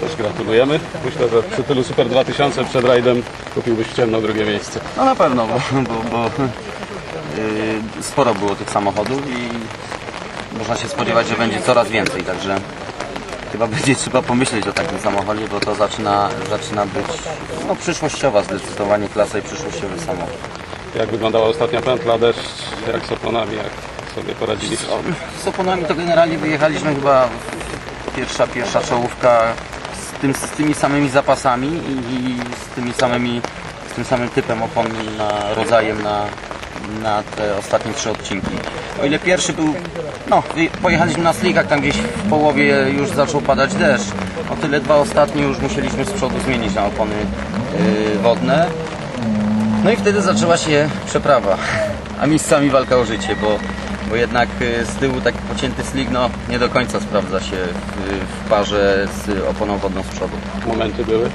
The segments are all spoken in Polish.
Też gratulujemy. Myślę, że przy tylu Super 2000 przed rajdem kupiłbyś w ciemno drugie miejsce. No na pewno, bo, bo, bo yy, sporo było tych samochodów i można się spodziewać, że będzie coraz więcej, także chyba będzie trzeba pomyśleć o takim samochodzie, bo to zaczyna, zaczyna być no, przyszłościowa zdecydowanie klasa i przyszłościowy samochód. Jak wyglądała ostatnia pętla, deszcz, jak z oponami, jak sobie poradziliście? Z oponami to generalnie wyjechaliśmy chyba pierwsza, pierwsza czołówka tym, z tymi samymi zapasami i, z tymi samymi, z tym samym typem opon na rodzajem na, na te ostatnie trzy odcinki. O ile pierwszy był, no pojechaliśmy na slickach, tam gdzieś w połowie już zaczął padać deszcz, o tyle dwa ostatnie już musieliśmy z przodu zmienić na opony yy, wodne. No i wtedy zaczęła się przeprawa, a miejscami walka o życie, bo, bo jednak y, z tyłu taki pocięty slig no, nie do końca sprawdza się w, w parze z oponą wodną z przodu. Momenty były.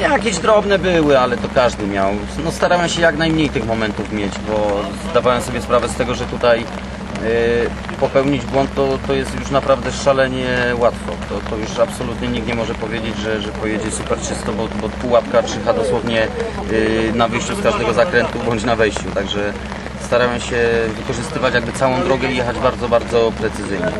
Jakieś drobne były, ale to każdy miał. No, starałem się jak najmniej tych momentów mieć, bo zdawałem sobie sprawę z tego, że tutaj y, popełnić błąd to, to jest już naprawdę szalenie łatwo. To, to już absolutnie nikt nie może powiedzieć, że, że pojedzie super czysto, bo, bo pułapka czyha dosłownie y, na wyjściu z każdego zakrętu bądź na wejściu. Także starałem się wykorzystywać jakby całą drogę i jechać bardzo, bardzo precyzyjnie.